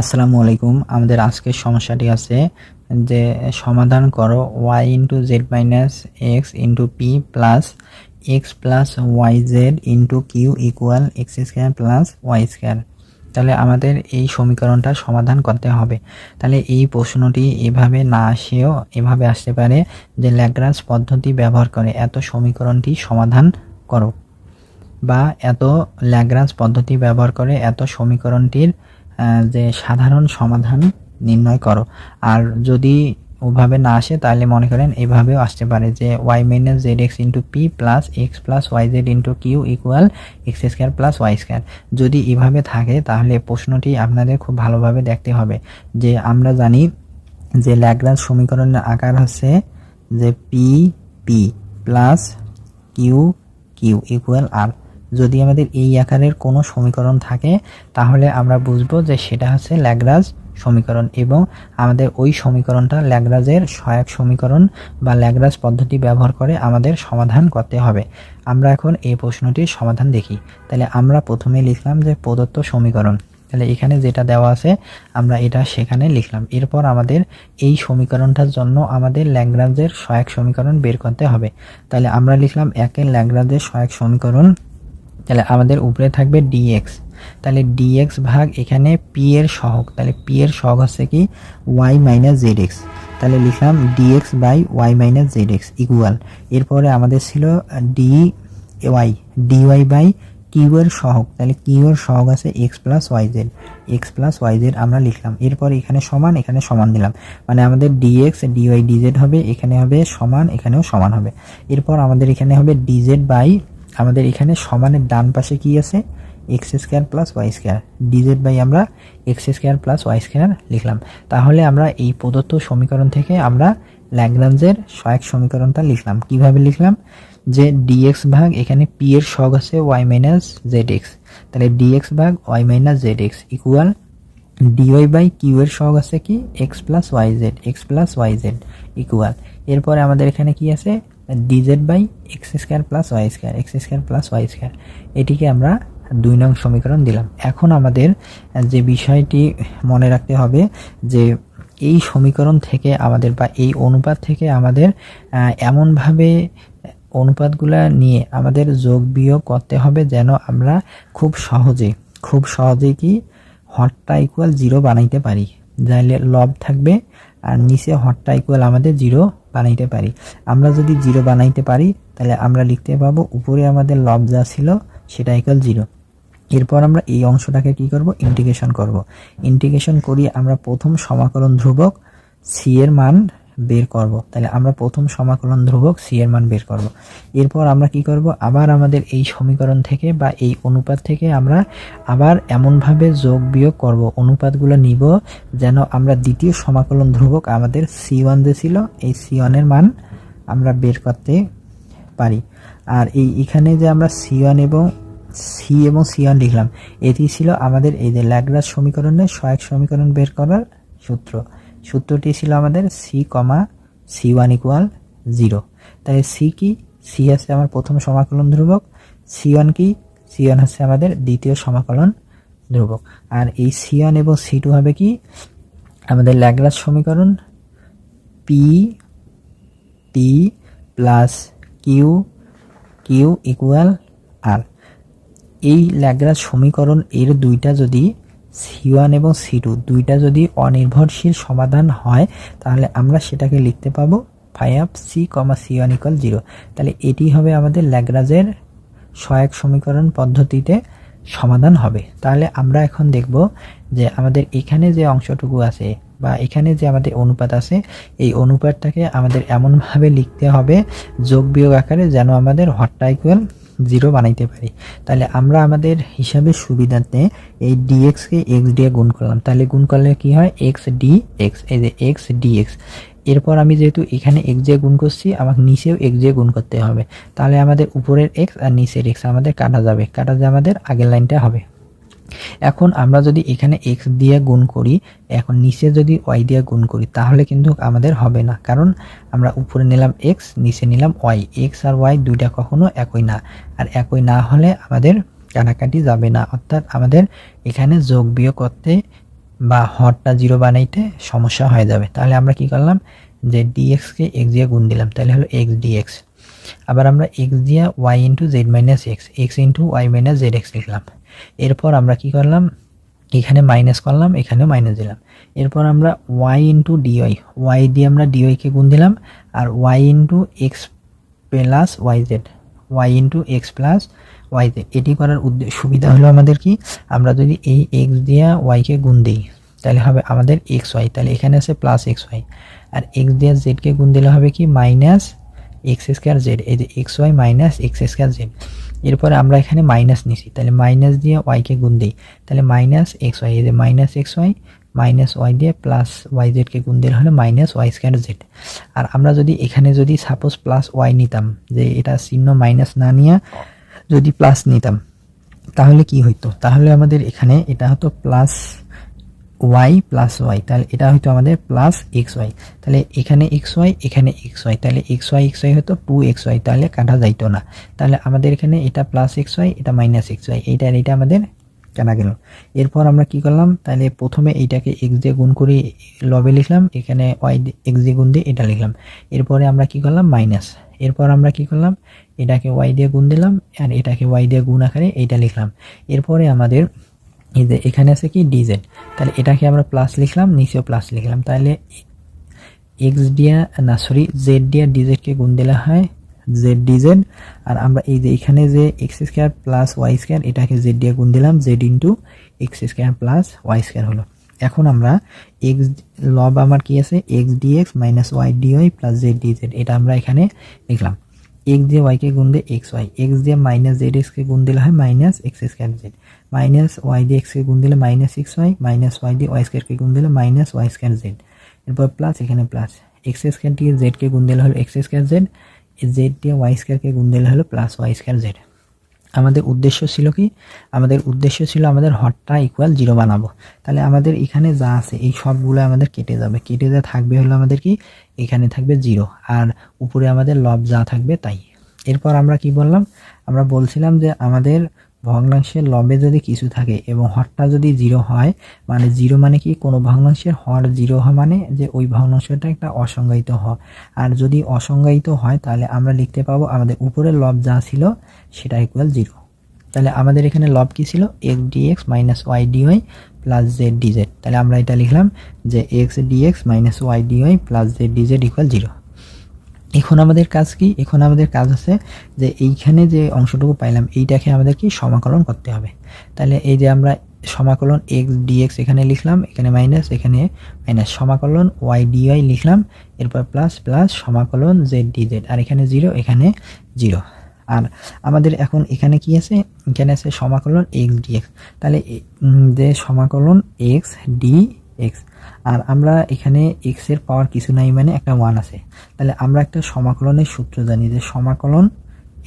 আসসালামু আলাইকুম। আমাদের আজকের সমস্যাটি আছে যে সমাধান করো y into z minus x into p plus x plus y z into q equal x square plus y square তাহলে আমাদের এই সমীকরণটা সমাধান করতে হবে। তাহলে এই প্রশ্নটি এভাবে না আসেও এভাবে আসতে পারে যে ল্যাগ্রাঞ্জ পদ্ধতি ব্যবহার করে এত সমীকরণটি সমাধান করো বা এত ল্যাগ্রাঞ্জ পদ্ধতি ব্যবহার করে এত সমীকরণটির যে সাধারণ সমাধান নির্ণয় করো। আর যদি ওভাবে না আসে, তাহলে মনে করেন এভাবেও আসতে পারে যে y minus z x into p plus x plus y z into q equal x square plus y square যদি এভাবে থাকে, তাহলে প্রশ্নটি আপনাদের খুব ভালোভাবে দেখতে হবে যে আমরা জানি যে ল্যাগ্রাঞ্জ সমীকরণের আকার হচ্ছে যে p p plus q q equal r যদি আমাদের এই আকারের কোনো সমীকরণ থাকে, তাহলে আমরা বুঝব যে সেটা হচ্ছে ল্যাগ্রাজ সমীকরণ এবং আমাদের ওই সমীকরণটা ল্যাগ্রাজের সহায়ক সমীকরণ বা ল্যাগ্রাজ পদ্ধতি ব্যবহার করে আমাদের সমাধান করতে হবে। আমরা এখন এই প্রশ্নটির সমাধান দেখি। তাহলে আমরা প্রথমে লিখলাম যে প্রদত্ত সমীকরণ। তাহলে এখানে যেটা দেওয়া আছে, আমরা এটা সেখানে লিখলাম। এরপর আমাদের এই সমীকরণটার জন্য আমাদের ল্যাগ্রাঞ্জের সহায়ক সমীকরণ বের করতে হবে। তাহলে আমরা লিখলাম একের ল্যাগ্রাঞ্জের সহায়ক সমীকরণ তাহলে আমাদের উপরে থাকবে ডিএক্স তাহলে ডিএক্স ভাগ এখানে পি এর সহগ। তাহলে পি এর সহগ হচ্ছে কি? ওয়াই মাইনাস জেড এক্স তাহলে লিখলাম dx by y minus z x equal এরপরে আমাদের ছিল d y dy by q এর সহগ। তাহলে কিউ এর সহগ আছে x plus y z x plus y z আমরা লিখলাম। এরপর এখানে সমান এখানে সমান দিলাম। মানে আমাদের ডিএক্স ডিওয়াই ডিজেড হবে, এখানে হবে সমান, এখানেও সমান হবে। এরপর আমাদের এখানে হবে ডিজেড বাই আমাদের এখানে সমানের ডান পাশে কি আছে? X square plus y square dz by আমরা x square plus y square লিখলাম। তাহলে আমরা এই প্রদত্ত সমীকরণ থেকে আমরা ল্যাগ্রাঞ্জের সহায়ক সমীকরণটা লিখলাম। কীভাবে লিখলাম? যে ডিএক্স ভাগ এখানে পি এর সহগ আছে ওয়াই মাইনাস জেড এক্স তাহলে ডিএক্স ভাগ y minus z x equal dy by q এর সহগ আছে কি? X plus y z x plus y z equal এরপরে আমাদের এখানে কি আছে? Dz by x square plus y square x square plus y square এটিকে আমরা দুই নং সমীকরণ দিলাম। এখন আমাদের যে বিষয়টি মনে রাখতে হবে যে এই সমীকরণ থেকে আমাদের বা এই অনুপাত থেকে আমাদের এমনভাবে অনুপাতগুলা নিয়ে আমাদের যোগ বিয়োগ করতে হবে যেন আমরা খুব সহজে খুব সহজে কি হটটা ইকুয়াল জিরো বানাইতে পারি। যাইলে লব থাকবে আর নিচে হটটা ইকুয়াল আমাদের জিরো বানাইতে পারি। আমরা যদি জিরো বানাইতে পারি, তাহলে আমরা লিখতে পাবো, উপরে আমাদের লব যা ছিল, সেটা ইকাল জিরো এরপর আমরা এই অংশটাকে কি করব? ইন্টিগ্রেশন করব। ইন্টিগ্রেশন করি আমরা প্রথম সমাকলন ধ্রুবক সি এর মান বের করব। তাহলে আমরা প্রথম সমাকলন ধ্রুবক সি এর মান বের করব। এরপর আমরা কি করব? আবার আমাদের এই সমীকরণ থেকে বা এই অনুপাত থেকে আমরা আবার এমনভাবে যোগ বিয়োগ করব। অনুপাতগুলো নিব যেন আমরা দ্বিতীয় সমাকলন ধ্রুবক আমাদের সি ওয়ান যে ছিল এই সি ওয়ানের মান আমরা বের করতে পারি। আর এই এখানে যে আমরা সি ওয়ান এবং সি এবং সি ওয়ান লিখলাম, এটি ছিল আমাদের এই যে ল্যাগ্রাস সমীকরণের সহায়ক সমীকরণ বের করার সূত্র। সূত্রটি ছিল আমাদের C comma C one equal zero তাই সি কি? সি আছে আমার প্রথম সমাকলন ধ্রুবক সি ওয়ান কি? সি ওয়ান হচ্ছে আমাদের দ্বিতীয় সমাকলন ধ্রুবক। আর এই সি ওয়ান এবং সি টু হবে কি? আমাদের ল্যাগ্রাস সমীকরণ P T plus Q Q equal R এই ল্যাগ্রাস সমীকরণ এর দুইটা যদি সি ওয়ান এবং সি টু দুইটা যদি অনির্ভরশীল সমাধান হয়, তাহলে আমরা সেটাকে লিখতে পাবো five c comma c one equal zero তাহলে এটি হবে আমাদের ল্যাগ্রাজের সহায়ক সমীকরণ পদ্ধতিতে সমাধান হবে। তাহলে আমরা এখন দেখব যে আমাদের এখানে যে অংশটুকু আছে বা এখানে যে আমাদের অনুপাত আছে, এই অনুপাতটাকে আমাদের এমনভাবে লিখতে হবে যোগ বিয়োগ আকারে যেন আমাদের হটটা ইকুয়াল জিরো বানাইতে পারি। তাহলে আমরা আমাদের হিসাবের সুবিধাতে এই ডিএক্সকে এক্স দিয়ে গুণ করলাম। তাহলে গুণ করলে কি হয়? এক্স ডি এক্স এই যে এক্স ডিএক্স এরপর আমি যেহেতু এখানে এক্স দিয়ে গুণ করছি, আমাকে নিচেও এক্স দিয়ে গুণ করতে হবে। তাহলে আমাদের উপরের এক্স আর নিচের এক্স আমাদের কাটা যাবে। কাটা যে আমাদের আগের লাইনটা হবে। এখন আমরা যদি এখানে এক্স দিয়ে গুণ করি, এখন নিচে যদি ওয়াই দিয়ে গুণ করি, তাহলে কিন্তু আমাদের হবে না। কারণ আমরা উপরে নিলাম এক্স নিচে নিলাম ওয়াই এক্স আর ওয়াই দুইটা কখনো একই না। আর একই না হলে আমাদের কাটাকাটি যাবে না। অর্থাৎ আমাদের এখানে যোগ বিয়োগ করতে বা হরটা জিরো বানাইতে সমস্যা হয়ে যাবে। তাহলে আমরা কি করলাম? যে ডিএক্সকে এক্স দিয়ে গুণ দিলাম। তাহলে হলো এক্স ডিএক্স আবার আমরা এক্স দিয়ে y into z minus x x into y minus z x লিখলাম। এরপর আমরা কি করলাম? এখানে মাইনাস করলাম, এখানেও মাইনাস দিলাম। এরপর আমরা ওয়াই ইন্টু ডিওয়াই ওয়াই দিয়ে আমরা ডিওয়াইকে গুণ দিলাম, আর y into x plus y z y into x plus y z এটি করার উদ্দেশ্য সুবিধা হলো আমাদের কি? আমরা যদি এই এক্স দিয়ে ওয়াইকে গুণ দিই, তাহলে হবে আমাদের এক্স ওয়াই তাহলে এখানে আছে প্লাস এক্স ওয়াই আর এক্স দিয়ে জেডকে গুণ দিলে হবে কি? মাইনাস এক্স স্কোয়ার জেড এই যে x y minus x square z এরপরে আমরা এখানে মাইনাস নিছি, তাহলে মাইনাস দিয়ে ওয়াইকে গুণ দিই, তাহলে মাইনাস এক্স ওয়াই এই যে minus x y minus y দিয়ে প্লাস ওয়াই জেডকে গুণ দিলে হলে মাইনাস ওয়াই স্কোয়ার জেড আর আমরা যদি এখানে যদি সাপোজ প্লাস ওয়াই নিতাম, যে এটা চিহ্ন মাইনাস না নিয়ে যদি প্লাস নিতাম, তাহলে কি হইতো? তাহলে আমাদের এখানে এটা হতো প্লাস ওয়াই প্লাস ওয়াই তাহলে এটা হয়তো আমাদের প্লাস এক্স ওয়াই তাহলে এখানে এক্স ওয়াই এখানে এক্স ওয়াই তাহলে এক্স ওয়াই এক্স ওয়াই হতো টু এক্স ওয়াই তাহলে কাটা যাইতো না। তাহলে আমাদের এখানে এটা প্লাস এক্স ওয়াই এটা মাইনাস এক্স ওয়াই এইটা এইটা আমাদের কেনা গেল। এরপর আমরা কি করলাম? তাহলে প্রথমে এইটাকে এক্স দিয়ে গুণ করে লবে লিখলাম, এখানে ওয়াই এক্স দিয়ে গুণ দিয়ে এটা লিখলাম। এরপরে আমরা কি করলাম? মাইনাস এরপর আমরা কি করলাম? এটাকে ওয়াই দিয়ে গুণ দিলাম, আর এটাকে ওয়াই দিয়ে গুণ আকারে এইটা লিখলাম। এরপরে আমাদের এই যে এখানে আছে কি ডিজেড তাহলে এটাকে আমরা প্লাস লিখলাম, নিচেও প্লাস লিখলাম। তাহলে এক্স ডিয়া না সরি জেড ডিয়া ডিজেডকে গুণ দিলে হয় জেড ডিজেড আর আমরা এই যে এখানে যে x square plus y square এটাকে জেড দিয়ে গুণ দিলাম z into x square plus y square হলো। এখন আমরা এক্স লব আমার কি আছে? X dx minus y dy plus z dz এটা আমরা এখানে লিখলাম। এক্স দিয়ে ওয়াইকে গুণ দিয়ে এক্স ওয়াই এক্স দিয়ে মাইনাস জেড এক্সকে গুণ দিলে হয় minus x square z minus y দিয়ে এক্সকে গুণ দিলে minus x y minus y দিয়ে ওয়াই স্কোয়ারকে গুণ দিলে মাইনাস ওয়াই স্কোয়ার জেড এরপর প্লাস এখানে প্লাস এক্স স্কোয়ার দিয়ে জেডকে গুণ দিলে হলো এক্স স্কোয়ার জেড জেড দিয়ে ওয়াই স্কোয়ারকে গুণ দিলে হলো প্লাস ওয়াই স্কোয়ার জেড আমাদের উদ্দেশ্য ছিল কি? আমাদের উদ্দেশ্য ছিল আমাদের হটটা ইকুয়াল জিরো বানাবো। তাহলে আমাদের এখানে যা আছে, এই সবগুলো আমাদের কেটে যাবে। কেটে যা থাকবে হলো আমাদের কি? এখানে থাকবে জিরো আর উপরে আমাদের লব যা থাকবে তাই। এরপর আমরা কি বললাম? আমরা বলছিলাম যে আমাদের ভগ্নাংশের লবে যদি কিছু থাকে এবং হরটা যদি জিরো হয় মানে জিরো মানে কি? কোনো ভগ্নাংশের হর জিরো হয় মানে যে ওই ভগ্নাংশটা একটা অসংজ্ঞায়িত হ আর যদি অসংজ্ঞায়িত হয়, তাহলে আমরা লিখতে পাবো আমাদের উপরের লব যা ছিল সেটা ইকুয়াল জিরো তাহলে আমাদের এখানে লব কি ছিল? X dx minus y dy plus z dz তাহলে আমরা এটা লিখলাম যে x dx minus y dy plus z dz equal zero এখন আমাদের কাজ কি? এখন আমাদের কাজ আছে যে এইখানে যে অংশটুকু পাইলাম, এইটাকে আমাদের কি সমাকলন করতে হবে। তাহলে এই যে আমরা সমাকলন এক্স ডিএক্স এখানে লিখলাম, এখানে মাইনাস এখানে মাইনাস সমাকলন ওয়াই ডিওয়াই লিখলাম, এরপর প্লাস প্লাস সমাকলন জেড ডিজেড আর এখানে জিরো এখানে জিরো আর আমাদের এখন এখানে কি আছে? এখানে আছে সমাকলন এক্স ডিএক্স তাহলে যে সমাকলন এক্স ডি এক্স আর আমরা এখানে এক্সের পাওয়ার কিছু নাই মানে একটা ওয়ান আছে। তাহলে আমরা একটা সমাকলনের সূত্র জানি যে সমাকলন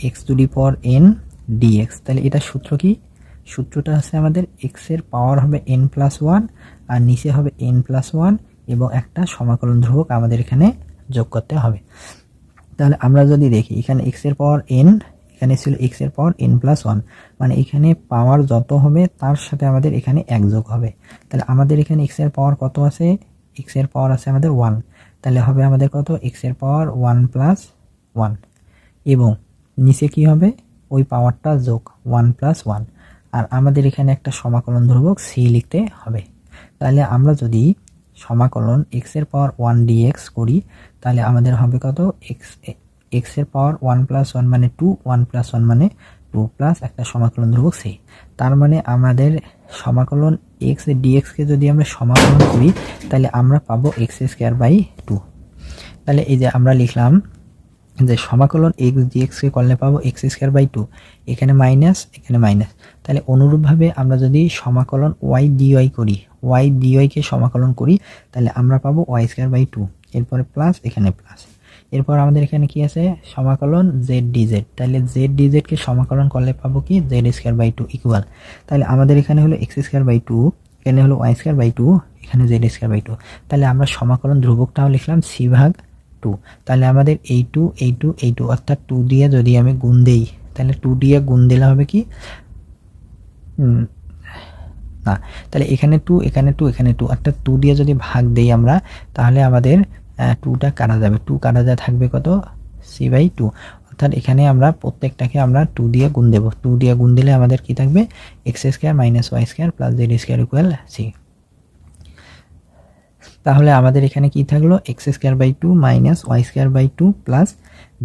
x to the power n dx তাহলে এটা সূত্র কি? সূত্রটা আছে আমাদের এক্সের পাওয়ার হবে এন প্লাস ওয়ান আর নিচে হবে এন প্লাস ওয়ান এবং একটা সমাকলন ধ্রুবক আমাদের এখানে যোগ করতে হবে। তাহলে আমরা যদি দেখি, এখানে এক্সের পাওয়ার এন এখানে ছিল এক্সের পাওয়ার এন প্লাস ওয়ান মানে এখানে পাওয়ার যত হবে, তার সাথে আমাদের এখানে এক যোগ হবে। তাহলে আমাদের এখানে এক্সের পাওয়ার কত আছে? এক্সের পাওয়ার আছে আমাদের ওয়ান তাহলে হবে আমাদের কত? এক্সের পাওয়ার ওয়ান প্লাস ওয়ান এবং নিচে কি হবে? ওই পাওয়ারটা যোগ ওয়ান প্লাস ওয়ান আর আমাদের এখানে একটা সমাকলন ধ্রুবক সি লিখতে হবে। তাহলে আমরা যদি সমাকলন এক্সের পাওয়ার ওয়ান ডিএক্স করি, তাহলে আমাদের হবে কত? এক্স এক্সের পাওয়ার ওয়ান প্লাস ওয়ান মানে টু ওয়ান প্লাস ওয়ান মানে টু প্লাস একটা সমাকলন ধ্রুবক সি তার মানে আমাদের সমাকলন এক্স ডিএক্সকে যদি আমরা সমাকলন করি, তাহলে আমরা পাবো এক্স স্কোয়ার বাই টু তাহলে এই যে আমরা লিখলাম যে সমাকলন এক্স ডিএক্সকে করলে পাবো এক্স স্কোয়ার বাই টু এখানে মাইনাস এখানে মাইনাস তাহলে অনুরূপভাবে আমরা যদি সমাকলন ওয়াই ডিওয়াই করি ওয়াই ডিওয়াইকে সমাকলন করি, তাহলে আমরা পাবো ওয়াই স্কোয়ার বাই টু এরপরে প্লাস এখানে প্লাস এরপর আমাদের এখানে কি আছে? সমাকলন জেড ডিজেড তাহলে জেড ডিজেডকে সমাকলন করলে পাবো কি? Z square by two equal তাহলে আমাদের এখানে হলো এক্স স্কোয়ার বাই টু, এখানে হলো ওয়াই স্কোয়ার বাই টু, এখানে জেড স্কোয়ার বাই টু। তাহলে আমরা সমাকলন ধ্রুবকটাও লিখলাম সি ভাগ টু। তাহলে আমাদের এই টু এই টু এই টু অর্থাৎ টু দিয়ে যদি আমি গুণ দিই তাহলে টু দিয়ে গুণ দিলে হবে কি? না। তাহলে এখানে টু এখানে টু এখানে টু অর্থাৎ টু দিয়ে যদি ভাগ দেই আমরা, তাহলে আমাদের টুটা কাটা যাবে। টু কাটা যা থাকবে কত? সি বাই টু অর্থাৎ এখানে আমরা প্রত্যেকটাকে আমরা টু দিয়ে গুণ দেবো। টু দিয়ে গুণ দিলে আমাদের কি থাকবে? X square minus y square plus z square equal c তাহলে আমাদের এখানে কি থাকল? X square by two minus y square by two plus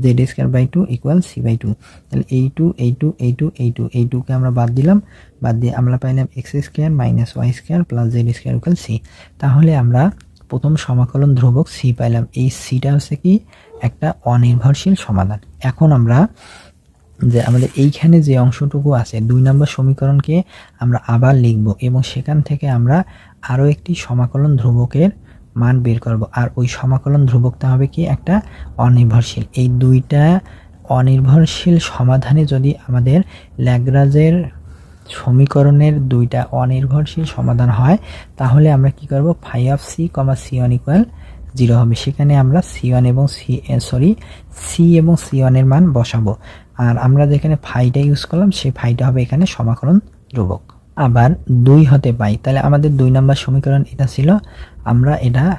z square by two equal c by two তাহলে এই টু এই টু এই টু এই টু এই টুকে আমরা বাদ দিলাম। বাদ দিয়ে আমরা পাইলাম x square minus y square plus z square equal c তাহলে আমরা প্রথম সমাকলন ধ্রুবক সি পাইলাম। এই সিটা হচ্ছে কি? একটা অনির্ভরশীল সমাধান। এখন আমরা যে আমাদের এইখানে যে অংশটুকু আছে, দুই নম্বর সমীকরণকে আমরা আবার লিখব এবং সেখান থেকে আমরা আরও একটি সমাকলন ধ্রুবকের মান বের করব। আর ওই সমাকলন ধ্রুবকটা হবে কি? একটা অনির্ভরশীল। এই দুইটা অনির্ভরশীল সমাধানে যদি আমাদের ল্যাগ্রাজের সমীকরণের দুইটা অনির্ভরশীল সমাধান হয়, তাহলে আমরা কি করব? Phi of c comma c one equal zero হবে। সেখানে আমরা সি ওয়ান এবং সি সরি সি এবং সি ওয়ানের মান বসাবো। আর আমরা যেখানে ফাইটা ইউজ করলাম, সেই ফাইটা হবে এখানে সমাকলন ধ্রুবক। আবার দুই হতে পাই। তাহলে আমাদের দুই নম্বর সমীকরণ এটা ছিল। আমরা এটা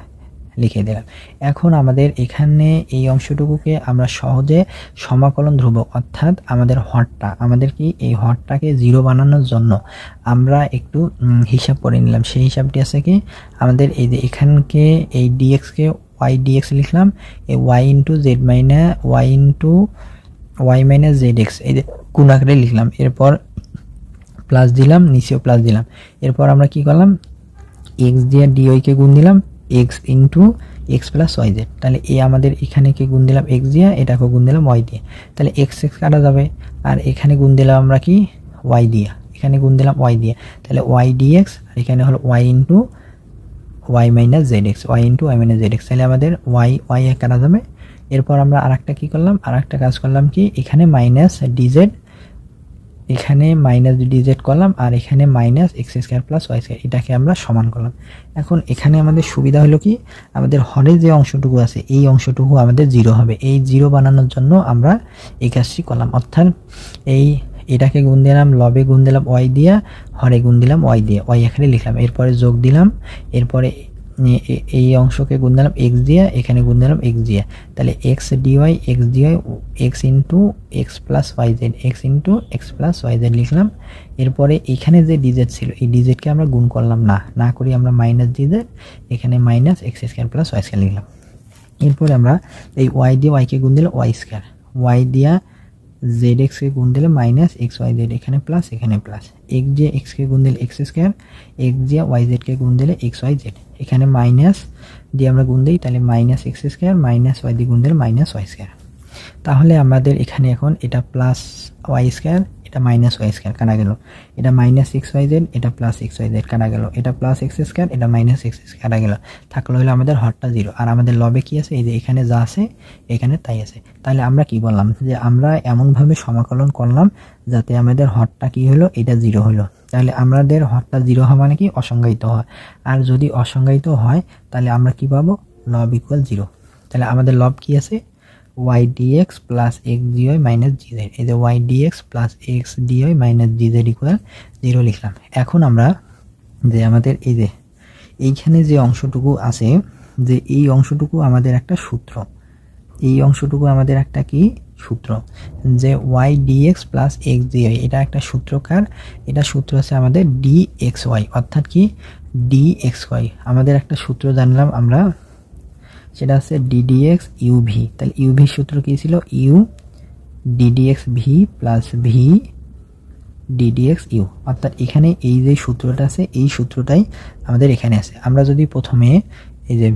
লিখে দিলাম এখন আমাদের এখানে এই অংশটুকুকে আমরা সহজে সমাকলন ধ্রুবক, অর্থাৎ আমাদের হরটা, আমাদের কি এই হরটাকে জিরো বানানোর জন্য আমরা একটু হিসাব করে নিলাম। সেই হিসাবটি আছে কি? আমাদের এই যে এখানকে এই ডিএক্সকে ওয়াই ডিএক্স লিখলাম এই y into z minus y into y minus z x এই যে কোন লিখলাম। এরপর প্লাস দিলাম, নিচেও প্লাস দিলাম। এরপর আমরা কি করলাম? এক্স দিয়ে ডিওইকে গুণ দিলাম x into x plus y z তাহলে এ আমাদের এখানে কে গুণ দিলাম এক্স দিয়ে এটাকে গুণ দিলাম ওয়াই দিয়ে। তাহলে এক্স এক্স কাটা যাবে, আর এখানে গুণ দিলাম আমরা কি? ওয়াই দিয়ে। এখানে গুণ দিলাম ওয়াই দিয়ে। তাহলে ওয়াই ডিএক্স আর এখানে হলো y into y minus z x y into y minus z x তাহলে আমাদের ওয়াই ওয়াই কাটা যাবে। এরপর আমরা আর একটা কী করলাম? আর একটা কাজ করলাম কি? এখানে মাইনাস ডিজেড এখানে মাইনাস ডিজেড করলাম আর এখানে minus x square plus y square এটাকে আমরা সমান করলাম। এখন এখানে আমাদের সুবিধা হলো কি? আমাদের হরে যে অংশটুকু আছে, এই অংশটুকু আমাদের জিরো হবে। এই জিরো বানানোর জন্য আমরা এই কাজটি করলাম। অর্থাৎ এই এটাকে গুণ দিলাম, লবে গুণ দিলাম ওয়াই দিয়া, হরে গুণ দিলাম ওয়াই দিয়ে ওয়াই এখানে লিখলাম। এরপরে যোগ দিলাম, এরপরে এই অংশকে গুণ দিলাম এক্স দিয়ে, এখানে গুণ দিলাম এক্স দিয়ে। তাহলে x dy x dy x into x plus y z x into x plus y z লিখলাম। এরপরে এখানে যে ডিজেট ছিল, এই ডিজেটকে আমরা গুণ করলাম না না করি আমরা মাইনাস ডিজেট এখানে minus x square plus y square লিখলাম। এরপরে আমরা এই ওয়াই দিয়ে ওয়াইকে গুণ দিলে ওয়াই স্কোয়ার ওয়াই দিয়া জেড এক্সকে গুণ দিলে মাইনাস এক্স ওয়াই জেড এখানে প্লাস এখানে প্লাস এক্স কে এক্সকে গুণ দিলে এক্স স্কোয়ার এক্স দিয়ে ওয়াই জেডকে গুণ দিলে এক্স ওয়াই জেড এখানে মাইনাস দিয়ে আমরা গুণ দিই, তাহলে minus x square minus y দিয়ে গুণ দিলে মাইনাস ওয়াই স্কোয়ার তাহলে আমাদের এখানে এখন এটা প্লাস ওয়াই স্কোয়ার এটা মাইনাস ওয়াই স্কোয়ার কাটা গেল। এটা মাইনাস সিক্স ওয়াই জেড এটা প্লাস সিক্স ওয়াই জেড কাটা গেল। এটা প্লাস এক্স স্কোয়ার এটা মাইনাস এক্স কাটা গেল। থাকল হলো আমাদের হরটা জিরো আর আমাদের লবে কি আছে? এই যে এখানে যা আছে, এখানে তাই আছে। তাহলে আমরা কি বললাম? যে আমরা এমনভাবে সমাকলন করলাম যাতে আমাদের হরটা কি হলো? এটা জিরো হলো। তাহলে আমাদের হরটা জিরো হওয়া মানে কি? অসংজ্ঞায়িত হয় আর যদি অসংজ্ঞায়িত হয়, তাহলে আমরা কি পাবো? লব ইকুয়াল জিরো তাহলে আমাদের লব কি আছে? Y d x plus x d y minus জিজেড এই যে y d x plus x d y minus জিজেড equal zero লিখলাম। এখন আমরা যে আমাদের এই যে এইখানে যে অংশটুকু আছে, যে এই অংশটুকু আমাদের একটা সূত্র। এই অংশটুকু আমাদের একটা কি? সূত্র। যে y d x plus x d y এটা একটা সূত্রকার। এটা সূত্র আছে আমাদের ডি এক্স ওয়াই অর্থাৎ কি? ডি এক্স ওয়াই আমাদের একটা সূত্র জানলাম আমরা সেটা হচ্ছে ডিডিএক্স ইউভি তাহলে ইউভি সূত্র কী ছিল? U d d x v plus v d d x u অর্থাৎ এখানে এই যে সূত্রটা আছে, এই সূত্রটাই আমাদের এখানে আছে। আমরা যদি প্রথমে এই যে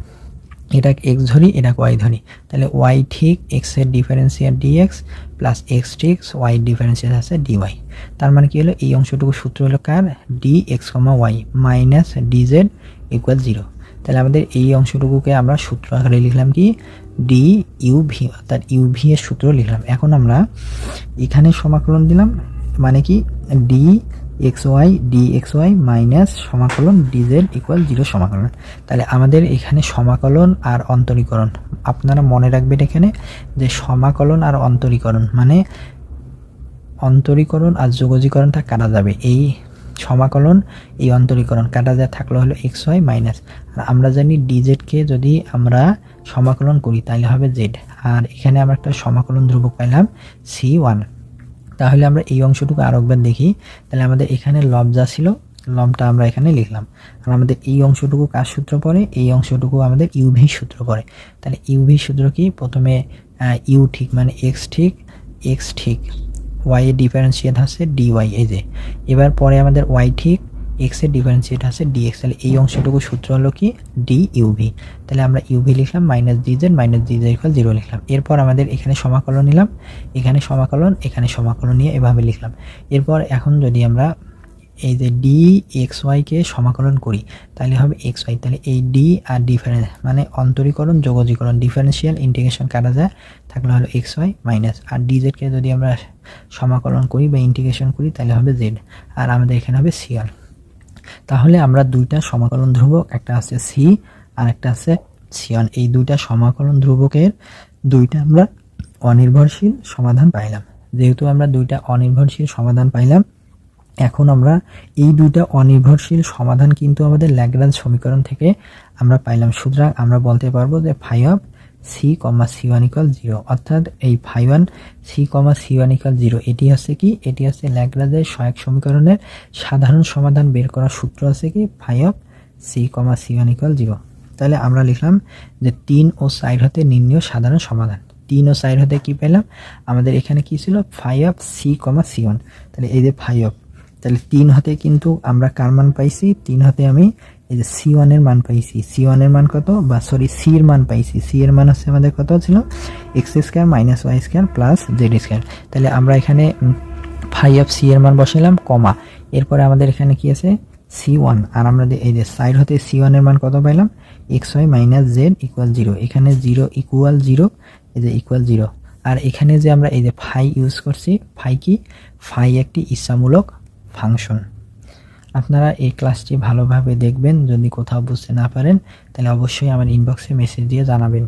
এটা এক্স ধরি, এটা ওয়াই ধরি, তাহলে ওয়াই ঠিক এক্সের differential d x plus x ঠিক ওয়াই ডিফারেন্সিয়ার আছে ডিওয়াই তার মানে কি হলো? এই অংশটুকু সূত্র হলো কার? D x comma y minus d z equal zero তাহলে আমাদের এই অংশটুকুকে আমরা সূত্র আকারে লিখলাম কি? ডি ইউভি অর্থাৎ ইউভি এর সূত্র লিখলাম। এখন আমরা এখানে সমাকলন দিলাম মানে কি? D X Y D X Y minus সমাকলন ডিজেড ইকুয়াল জিরো সমাকলন। তাহলে আমাদের এখানে সমাকলন আর অন্তরীকরণ, আপনারা মনে রাখবেন এখানে যে সমাকলন আর অন্তরীকরণ মানে অন্তরীকরণ আর যোগজীকরণটা কাটা যাবে? এই সমাকলন এই অন্তরীকরণ। কাটা যা থাকল হলো এক্স ওয়াই মাইনাস আর আমরা জানি ডিজেডকে যদি আমরা সমাকলন করি, তাহলে হবে জেড আর এখানে আমরা একটা সমাকলন ধ্রুবক পাইলাম সি ওয়ান তাহলে আমরা এই অংশটুকু আর একবার দেখি। তাহলে আমাদের এখানে লব যা ছিল লবটা আমরা এখানে লিখলাম। আর আমাদের এই অংশটুকু কার সূত্র পড়ে? এই অংশটুকু আমাদের ইউভি সূত্র পড়ে। তাহলে ইউভি সূত্র কি? প্রথমে ইউ ঠিক মানে এক্স ঠিক এক্স ঠিক। ওয়াই এর ডিফারেন্সিয়েট আছে ওয়াই এই যে। এবার পরে আমাদের ওয়াই ঠিক এক্সের ডিফারেন্সিয়েট আছে এক্স তাহলে এই অংশটুকু সূত্র হলো কি? ডি তাহলে আমরা ইউভি লিখলাম minus -dz minus d z equal zero লিখলাম। এরপর আমাদের এখানে সমাকলন নিলাম, এখানে সমাকলন এখানে সমাকলন নিয়ে এভাবে লিখলাম। এরপর এখন যদি আমরা এই যে ডি এক্স ওয়াইকে সমাকলন করি, তাহলে হবে এক্স ওয়াই তাহলে এই ডি আর ডিফারেন্স মানে অন্তরীকরণ, যোগজীকরণ ডিফারেন্সিয়াল ইন্টিগ্রেশন কাটা যায়, থাকলে হলো এক্স ওয়াই মাইনাস আর ডিজেডকে যদি আমরা সমাকলন করি বা ইন্টিগ্রেশন করি, তাহলে হবে জেড আর আমাদের এখানে হবে সিয়াল তাহলে আমরা দুইটা সমাকলন ধ্রুবক, একটা আছে সি আর একটা আছে সিয়ন এই দুইটা সমাকলন ধ্রুবকের দুইটা আমরা অনির্ভরশীল সমাধান পাইলাম। যেহেতু আমরা দুইটা অনির্ভরশীল সমাধান পাইলাম এখন আমরা এই দুইটা অনির্ভরশীল সমাধান কিন্তু আমাদের ল্যাগ্রাঞ্জ সমীকরণ থেকে আমরা পাইলাম। সুতরাং আমরা বলতে পারব যে phi of c comma c one equal zero অর্থাৎ এই phi one c comma c one equal zero এটি হচ্ছে কি? এটি হচ্ছে ল্যাগ্রাজের সহায়ক সমীকরণের সাধারণ সমাধান বের করার সূত্র আছে কি? Phi of c comma c one equal zero তাহলে আমরা লিখলাম যে তিন ও সাইড হতে নির্ণয় সাধারণ সমাধান। তিন ও সাইড হতে কি পেলাম? আমাদের এখানে কি ছিল? Phi of c comma c one তাহলে এই যে ফাই অফ তাহলে তিন হাতে কিন্তু আমরা কার মান পাইছি? তিন হাতে আমি এই যে সি ওয়ানের মান পাইছি। সি ওয়ানের মান কত? বা সরি সি এর মান পাইছি। সি এর মান হচ্ছে আমাদের কত ছিল? X square minus y square plus z square তাহলে আমরা এখানে ফাইভ অফ সি এর মান বসাইলাম, কমা। এরপরে আমাদের এখানে কি আছে? সি ওয়ান আর আমরা এই যে সাইড হতে সি ওয়ানের মান কত পাইলাম? X y minus z equal zero এখানে জিরো ইকুয়াল জিরো এই যে ইকুয়াল জিরো আর এখানে যে আমরা এই যে ফাই ইউজ করছি ফাই কি? ফাই একটি ইচ্ছামূলক ফাংশন। আপনারা এই ক্লাসটি ভালোভাবে দেখবেন, যদি কোথাও বুঝতে না পারেন, তাহলে অবশ্যই আমার ইনবক্সে মেসেজ দিয়ে জানাবেন।